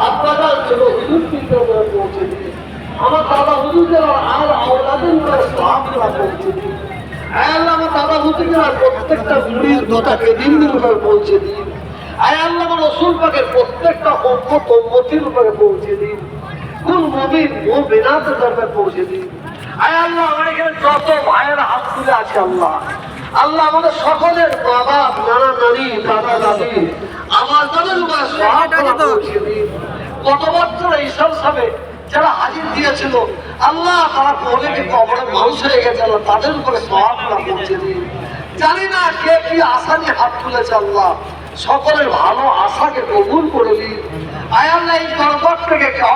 আপনারা ছোট হুজুর চিন্তা করে পৌঁছে দিয়ে আমার দাদা হুজুরদের আর আওলাদের উপরে সাহায্যরা পৌঁছে দিয়ে আয়াল্লাহ আমার দাদা হুজুরদের প্রত্যেকটা মুড়ির দোতাকে দিন দিন পৌঁছে দিয়ে আয় আল্লাহ রসুল পাকের প্রত্যেকটা অম্মত অম্মতির উপরে পৌঁছে দিন। কোন মবিন মবিনাতে দরকার পৌঁছে দিন। আয় আল্লাহ আমার এখানে যত ভাইয়ের হাত তুলে আছে আল্লাহ। আল্লাহ আমাদের সকলের বাপ নানা নানি দাদা দাদি আমার তাদের উপরে পৌঁছে দিন। গত বছর ঈশ্বর সাহেব যারা হাজির দিয়েছিল আল্লাহ তারা অনেকে কবরে মানুষ হয়ে গেছে আল্লাহ তাদের উপরে সওয়াবগুলো পৌঁছে দিন। জানি না কে কি আশা নিয়ে হাত তুলেছে আল্লাহ। সকলের ভালো আশাকে কবুল করে দিন আয় আল্লাহ এই দরবার থেকে